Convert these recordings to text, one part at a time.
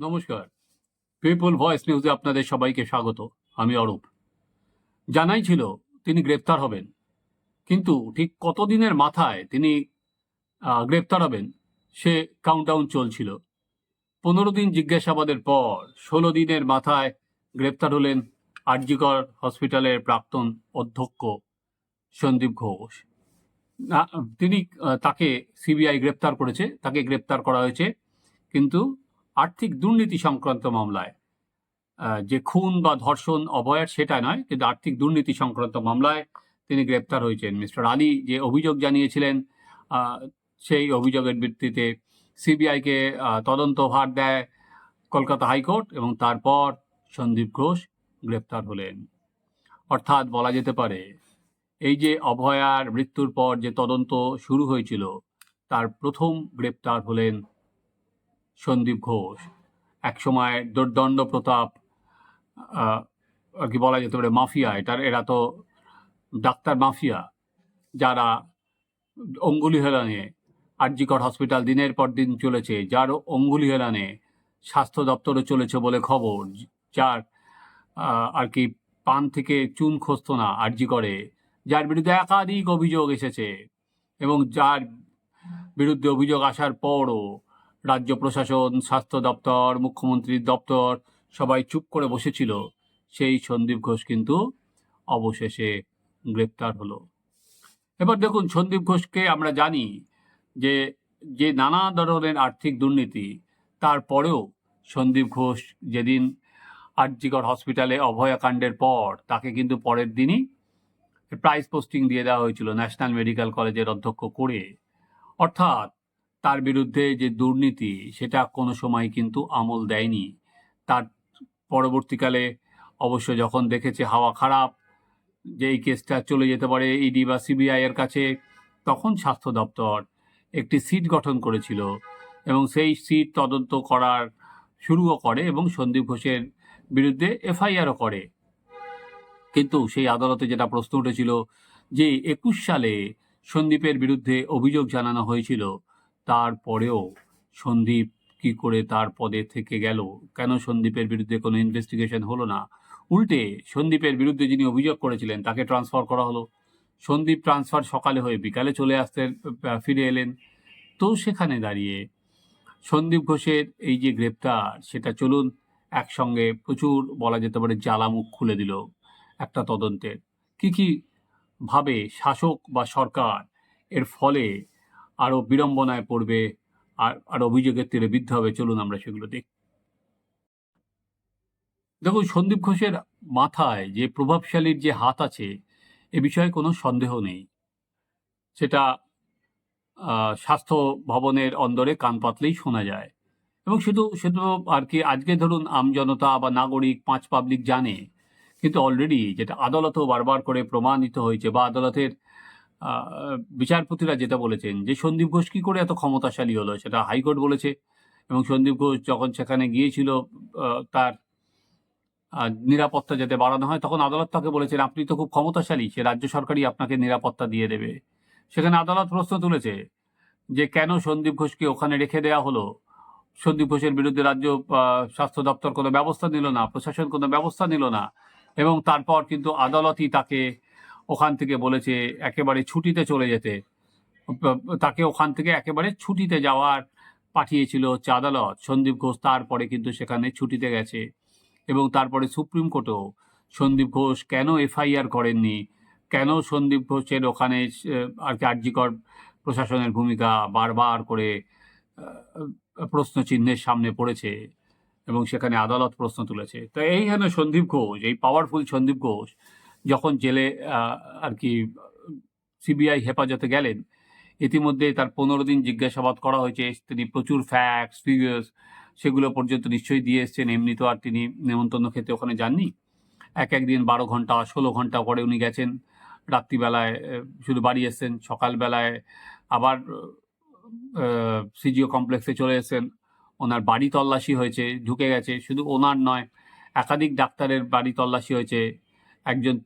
নমস্কার। People voice নিউজে আপনাদের সবাইকে স্বাগত। আমি অরূপ। জানাই ছিল তিনি গ্রেপ্তার হবেন। কিন্তু ঠিক কতদিনের মাথায় তিনি গ্রেপ্তার হবেন, সে কাউন্টডাউন চলছিল। পনেরো দিন জিজ্ঞাসাবাদের পর ষোলো দিনের মাথায় গ্রেপ্তার হলেন আরজিকর হসপিটালের প্রাক্তন অধ্যক্ষ সন্দীপ ঘোষ। তিনি তাকে সিবিআই গ্রেপ্তার করেছে, তাকে গ্রেপ্তার করা হয়েছে। কিন্তু আর্থিক দুর্নীতি সংক্রান্ত মামলায়। যে খুন বা ধর্ষণ অভয়ার সেটা নয়, কিন্তু আর্থিক দুর্নীতি সংক্রান্ত মামলায় তিনি গ্রেপ্তার হয়েছেন। মিস্টার আলী যে অভিযোগ জানিয়েছিলেন সেই অভিযোগের ভিত্তিতে সিবিআইকে তদন্তভার দেয় কলকাতা হাইকোর্ট এবং তারপর সন্দীপ ঘোষ গ্রেপ্তার হলেন। অর্থাৎ বলা যেতে পারে, এই যে অভয়ার মৃত্যুর পর যে তদন্ত শুরু হয়েছিল, তার প্রথম গ্রেপ্তার হলেন সন্দীপ ঘোষ। একসময় দুর্দণ্ড প্রতাপ আর কি বলা যেতে পারে, মাফিয়া, এটার, এরা তো ডাক্তার মাফিয়া, যারা অঙ্গুলি হেলানে আরজিকর হসপিটাল দিনের পর দিন চলেছে, যার অঙ্গুলি হেলানে স্বাস্থ্য দপ্তরে চলেছে বলে খবর, যার আর কি পান থেকে চুন খসতো না আরজি করে, যার বিরুদ্ধে একাধিক অভিযোগ এসেছে এবং যার বিরুদ্ধে অভিযোগ আসার পরও রাজ্য প্রশাসন, স্বাস্থ্য দপ্তর মুখ্যমন্ত্রীর দপ্তর সবাই চুপ করে বসেছিল। সেই সন্দীপ ঘোষ কিন্তু অবশেষে গ্রেপ্তার হলো। এবার দেখুন, সন্দীপ ঘোষকে আমরা জানি যে যে নানা ধরনের আর্থিক দুর্নীতি তারপরেও সন্দীপ ঘোষ যেদিন আরজিকর হসপিটালে অভয়াকাণ্ডের পর তাকে কিন্তু পরের দিনই প্রাইজ পোস্টিং দিয়ে দেওয়া হয়েছিল ন্যাশনাল মেডিকেল কলেজের অধ্যক্ষ করে। অর্থাৎ তার বিরুদ্ধে যে দুর্নীতি, সেটা কোনো সময় কিন্তু আমল দেয়নি। তার পরবর্তীকালে অবশ্য যখন দেখেছে হাওয়া খারাপ, যে এই কেসটা চলে যেতে পারে ইডি বা সিবিআই এর কাছে, তখন স্বাস্থ্য দপ্তর একটি সিট গঠন করেছিল এবং সেই সিট তদন্ত করার শুরুও করে এবং সন্দীপ ঘোষের বিরুদ্ধে এফআইআরও করে। কিন্তু সেই আদালতে যেটা প্রশ্ন উঠেছিল যে একুশ সালে সন্দীপের বিরুদ্ধে অভিযোগ জানানো হয়েছিল তারপরেও সন্দীপ কি করে তার পদে থেকে গেল? কেন সন্দীপের বিরুদ্ধে কোনো ইনভেস্টিগেশন হলো না? উল্টে সন্দীপের বিরুদ্ধে যিনি অভিযোগ করেছিলেন, তাকে ট্রান্সফার করা হলো। সন্দীপ ট্রান্সফার সকালে হয়ে বিকালে চলে আসতে ফিরে এলেন। তো সেখানে দাঁড়িয়ে সন্দীপ ঘোষের এই যে গ্রেপ্তার, সেটা চলুন একসঙ্গে প্রচুর বলা যেতে পারে জ্বালামুখ খুলে দিল একটা তদন্তের। কি কি ভাবে শাসক বা সরকার এর ফলে আরও বিড়ম্বনায় পড়বে, আর আর অভিযোগের তীরে বিদ্ধ হবে, চলুন আমরা সেগুলো দেখি। দেখুন, সন্দীপ ঘোষের মাথায় যে প্রভাবশালীর যে হাত আছে, এ বিষয়ে কোনো সন্দেহ নেই। সেটা স্বাস্থ্য ভবনের অন্দরে কান পাতলেই শোনা যায়। এবং শুধু শুধু আর কি, আজকে ধরুন আমজনতা বা নাগরিক, পাঁচ পাবলিক জানে, কিন্তু অলরেডি যেটা আদালতও বারবার করে প্রমাণিত হয়েছে বা আদালতের বিচারপতিরা যেটা বলেছেন যে সন্দীপ ঘোষ কী করে এত ক্ষমতাশালী হলো সেটা হাইকোর্ট বলেছে। এবং সন্দীপ ঘোষ যখন সেখানে গিয়েছিল তার নিরাপত্তা যাতে বাড়ানো হয়, তখন আদালত তাকে বলেছেন, আপনি তো খুব ক্ষমতাশালী, সে রাজ্য সরকারই আপনাকে নিরাপত্তা দিয়ে দেবে। সেখানে আদালত প্রশ্ন তুলেছে যে কেন সন্দীপ ঘোষকে ওখানে রেখে দেওয়া হলো? সন্দীপ ঘোষের বিরুদ্ধে রাজ্য স্বাস্থ্য দপ্তর কোনো ব্যবস্থা নিল না, প্রশাসন কোনো ব্যবস্থা নিল না। এবং তারপর কিন্তু আদালতই তাকে ওখান থেকে বলেছে একেবারে ছুটিতে চলে যেতে। তাকে ওখান থেকে একেবারে ছুটিতে যাওয়ার পাঠিয়েছিল হচ্ছে আদালত সন্দীপ ঘোষ। তারপরে কিন্তু সেখানে ছুটিতে গেছে এবং তারপরে সুপ্রিম কোর্টও সন্দীপ ঘোষ কেন এফআইআর করেননি? কেন সন্দীপ ঘোষের ওখানে আর কি আর্যিকর প্রশাসনের ভূমিকা বারবার করে প্রশ্ন চিহ্নের সামনে পড়েছে এবং সেখানে আদালত প্রশ্ন তুলেছে? তো এইখানে সন্দীপ ঘোষ, এই পাওয়ারফুল সন্দীপ ঘোষ। যখন জেলে আর কি, সিবিআই হেফাজতে গেলেন ইতিমধ্যে তার পনেরো দিন জিজ্ঞাসাবাদ করা হয়েছে। তিনি প্রচুর ফ্যাক্টস ফিগার্স সেগুলো পর্যন্ত নিশ্চয়ই দিয়ে এসছেন। এমনি তো আর তিনি নেমন্তন্ন খেতে ওখানে যাননি। এক একদিন বারো ঘণ্টা, ষোলো ঘণ্টা পরে উনি গেছেন। রাত্রিবেলায় শুধু বাড়ি এসছেন। সকালবেলায় আবার সিজিও কমপ্লেক্সে চলে এসেছেন। ওনার বাড়ি তল্লাশি হয়েছে, ঢুকে গেছে। শুধু ওনার নয়, একাধিক ডাক্তারের বাড়ি তল্লাশি হয়েছে। একজন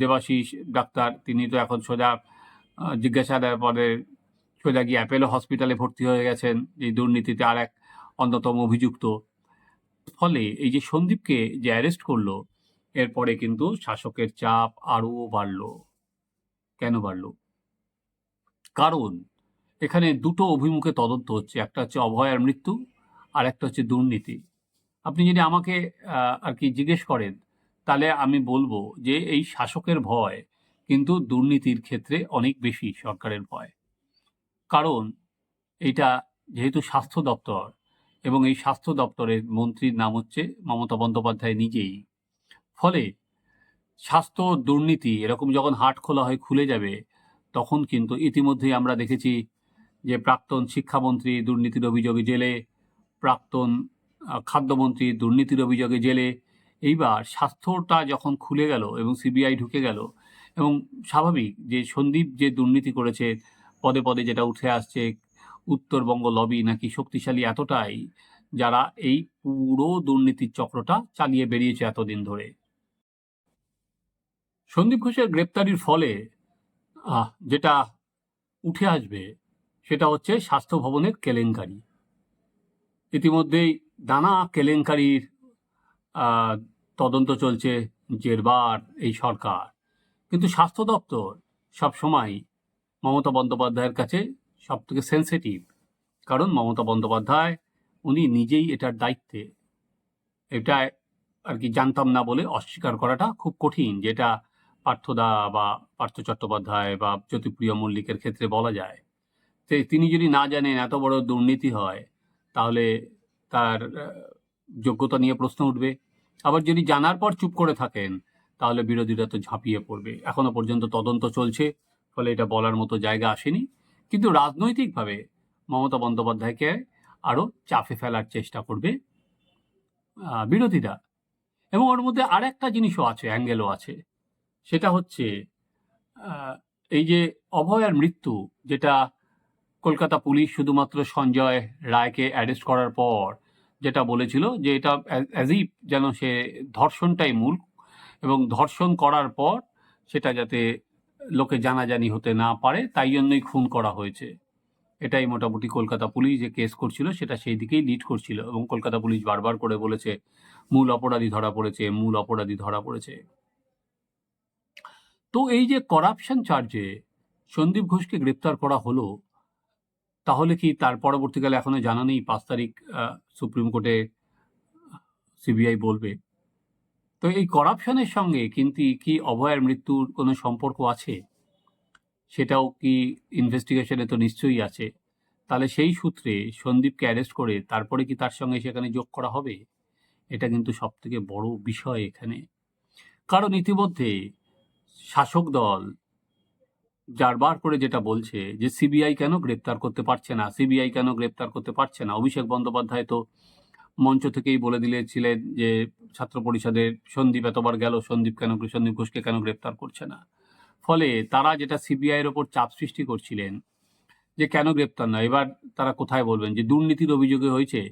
দেবাশিস ডাক্তার তিনি তো এখন সোজা আহ, জিজ্ঞাসাবাদের পরে সোজা গিয়ে অ্যাপেলো হসপিটালে ভর্তি হয়ে গেছেন এই দুর্নীতিতে আর এক অন্যতম অভিযুক্ত। ফলে এই যে সন্দীপকে যে অ্যারেস্ট করল এরপরে কিন্তু শাসকের চাপ আরও বাড়লো। কেন বাড়ল? কারণ এখানে দুটো অভিমুখে তদন্ত হচ্ছে একটা হচ্ছে অভয়ার মৃত্যু আর একটা হচ্ছে দুর্নীতি। আপনি যদি আমাকে আর কি জিজ্ঞেস করেন তাহলে আমি বলব যে এই শাসকের ভয় কিন্তু দুর্নীতির ক্ষেত্রে অনেক বেশি সরকারের ভয়। কারণ এটা যেহেতু স্বাস্থ্য দপ্তর এবং এই স্বাস্থ্য দপ্তরের মন্ত্রীর নাম হচ্ছে মমতা বন্দ্যোপাধ্যায় নিজেই। ফলে স্বাস্থ্য দুর্নীতি এরকম যখন হাট খোলা হয় খুলে যাবে, তখন কিন্তু ইতিমধ্যেই আমরা দেখেছি যে প্রাক্তন শিক্ষামন্ত্রী দুর্নীতির অভিযোগে জেলে, প্রাক্তন খাদ্যমন্ত্রী দুর্নীতির অভিযোগে জেলে এইবার স্বাস্থ্যটা যখন খুলে গেল এবং সিবিআই ঢুকে গেল, এবং স্বাভাবিক যে সন্দীপ যে দুর্নীতি করেছে, পদে পদে যেটা উঠে আসছে, উত্তরবঙ্গ লবি নাকি শক্তিশালী এতটাই, যারা এই পুরো দুর্নীতির চক্রটা চালিয়ে বেরিয়েছে এতদিন ধরে। সন্দীপ ঘোষের গ্রেপ্তারির ফলে যেটা উঠে আসবে, সেটা হচ্ছে স্বাস্থ্য ভবনের কেলেঙ্কারি। ইতিমধ্যেই নানা কেলেঙ্কারির তদন্ত চলছে জেরবার, এই সরকার। কিন্তু স্বাস্থ্য দপ্তর সবসময় মমতা বন্দ্যোপাধ্যায়ের কাছে সব থেকে সেন্সিটিভ কারণ মমতা বন্দ্যোপাধ্যায়, উনি নিজেই এটার দায়িত্বে। এটা আর কি জানতাম না বলে অস্বীকার করাটা খুব কঠিন যেটা পার্থদা বা পার্থ চট্টোপাধ্যায় বা জ্যোতিপ্রিয় মল্লিকের ক্ষেত্রে বলা যায়। তিনি যদি না জানেন এত বড় দুর্নীতি হয়, তাহলে তার যোগ্যতা নিয়ে প্রশ্ন উঠবে। আবার যদি জানার পর চুপ করে থাকেন, তাহলে বিরোধীরা তো ঝাঁপিয়ে পড়বে। এখনও পর্যন্ত তদন্ত চলছে, ফলে এটা বলার মতো জায়গা আসেনি। কিন্তু রাজনৈতিকভাবে মমতা বন্দ্যোপাধ্যায়কে আরও চাপে ফেলার চেষ্টা করবে বিরোধীরা। এবং ওর মধ্যে আর একটা জিনিসও আছে, অ্যাঙ্গেলও আছে। সেটা হচ্ছে এই যে অভয়ার মৃত্যু, যেটা কলকাতা পুলিশ শুধুমাত্র সঞ্জয় রায়কে অ্যারেস্ট করার পর যেটা বলেছিল যে এটা অ্যাজ যেন সে ধর্ষণটাই মূল এবং ধর্ষণ করার পর সেটা যাতে লোকে জানাজানি হতে না পারে, তাই জন্যই খুন করা হয়েছে। এটাই মোটামুটি কলকাতা পুলিশ যে কেস করছিল, সেটা সেই দিকেই লিড করছিল এবং কলকাতা পুলিশ বারবার করে বলেছে, মূল অপরাধী ধরা পড়েছে, মূল অপরাধী ধরা পড়েছে। তো এই যে করাপশন চার্জে সন্দীপ ঘোষকে গ্রেপ্তার করা হলো তাহলে কি তার পরবর্তীকালে এখনও জানা নেই পাঁচ তারিখ সুপ্রিম কোর্টে সিবিআই বলবে? তো এই করাপশনের সঙ্গে কিন্তু কি অভয়ের মৃত্যুর কোনো সম্পর্ক আছে? সেটাও কি ইনভেস্টিগেশনে তো নিশ্চয়ই আছে। তাহলে সেই সূত্রে সন্দীপকে অ্যারেস্ট করে তারপরে কি তার সঙ্গে সেখানে যোগ করা হবে? এটা কিন্তু সব থেকে বড় বিষয় এখানে। কারণ ইতিমধ্যে শাসক দল বারবার করে যেটা বলছে যে সিবিআই কেন গ্রেপ্তার করতে পারছে না, সিবিআই কেন গ্রেপ্তার করতে পারছে না? অভিষেক বন্দ্যোপাধ্যায় তো মঞ্চ থেকেই বলে দিলেছিলেন যে ছাত্র পরিষদের সন্দীপ এতবার গেল, সন্দীপ কেন, সন্দীপ ঘোষকে কেন গ্রেপ্তার করছে না? ফলে তারা যেটা সিবিআইয়ের ওপর চাপ সৃষ্টি করছিলেন যে কেন গ্রেপ্তার না? এবার তারা কোথায় বলবেন যে দুর্নীতির অভিযোগে হয়েছে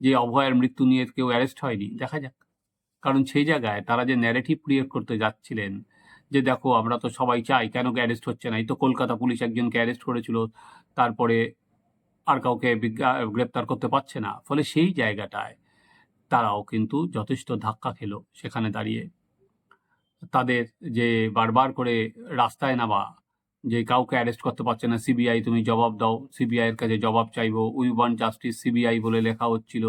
যে অভয়ের মৃত্যু নিয়ে কেউ অ্যারেস্ট হয়নি? দেখা যাক। কারণ সেই জায়গায় তারা যে ন্যারেটিভ ক্রিয়েট করতে যাচ্ছিলেন যে দেখো, আমরা তো সবাই চাই, কেন অ্যারেস্ট হচ্ছে না? এই তো কলকাতা পুলিশ একজনকে অ্যারেস্ট করেছিল, তারপরে আর কাউকে গ্রেপ্তার করতে পারছে না। ফলে সেই জায়গাটায় তারাও কিন্তু যথেষ্ট ধাক্কা খেলো সেখানে দাঁড়িয়ে। তাদের যে বারবার করে রাস্তায় নামা, যে কাউকে অ্যারেস্ট করতে পারছে না সিবিআই তুমি জবাব দাও সিবিআই এর কাছে জবাব চাইব, উই জাস্টিস সিবিআই বলে লেখা হচ্ছিল।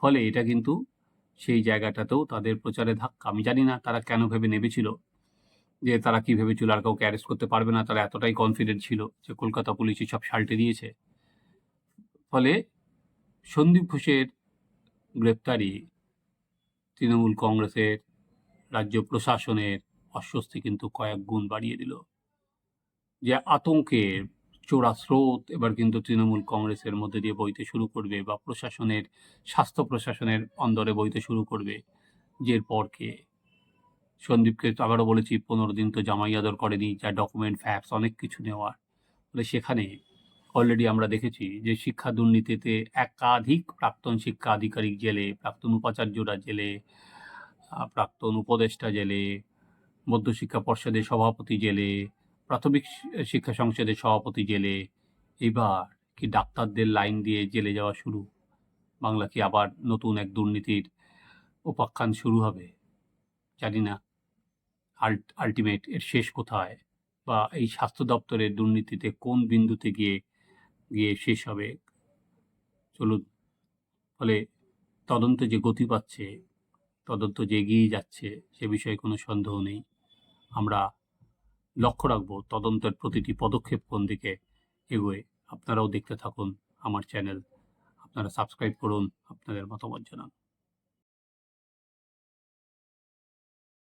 ফলে এটা কিন্তু সেই জায়গাটাতেও তাদের প্রচারে ধাক্কা। আমি জানি না তারা কেন ভেবে নেমেছিল যে তারা কি ভেবেছিল আর কাউকে অ্যারেস্ট করতে পারবে না, তারা এতটাই কনফিডেন্ট ছিল যে কলকাতা পুলিশই সব সাল্টে দিয়েছে। ফলে সন্দীপ ঘোষের গ্রেপ্তারি তৃণমূল কংগ্রেসের রাজ্য প্রশাসনের অস্বস্তি কিন্তু কয়েক গুণ বাড়িয়ে দিল। যে আতঙ্কের চোরা স্রোত এবার কিন্তু তৃণমূল কংগ্রেসের মধ্যে দিয়ে বইতে শুরু করবে বা প্রশাসনের, স্বাস্থ্য প্রশাসনের অন্দরে বইতে শুরু করবে যে পরকে সন্দীপকে আবারও বলেছি, পনেরো দিন তো জামাই আদর করেনি, যা ডকুমেন্ট ফ্যাক্স অনেক কিছু নেওয়ার। ফলে সেখানে অলরেডি আমরা দেখেছি যে শিক্ষা দুর্নীতিতে একাধিক প্রাক্তন শিক্ষা আধিকারিক জেলে, প্রাক্তন উপাচার্যরা জেলে প্রাক্তন উপদেষ্টা জেলে, মধ্যশিক্ষা পর্ষদের সভাপতি জেলে, প্রাথমিক শিক্ষা সংসদের সভাপতি জেলে এবার কি ডাক্তারদের লাইন দিয়ে জেলে যাওয়া শুরু? বাংলা কি আবার নতুন এক দুর্নীতির উপাখ্যান শুরু হবে? জানি না। আলটিমেট এর শেষ কোথায়? বা এই স্বাস্থ্য দপ্তরের দুর্নীতিতে কোন বিন্দুতে গিয়ে গিয়ে শেষ হবে? চলুন, ফলে তদন্ত যে গতি পাচ্ছে, তদন্ত যে এগিয়ে যাচ্ছে, সে বিষয়ে কোনো সন্দেহ নেই। আমরা লক্ষ্য রাখব, তদন্তের প্রতিটি পদক্ষেপ কোন দিকে এগোয়। আপনারাও দেখতে থাকুন আমার চ্যানেল। আপনারা সাবস্ক্রাইব করুন, আপনাদের মতামত জানান।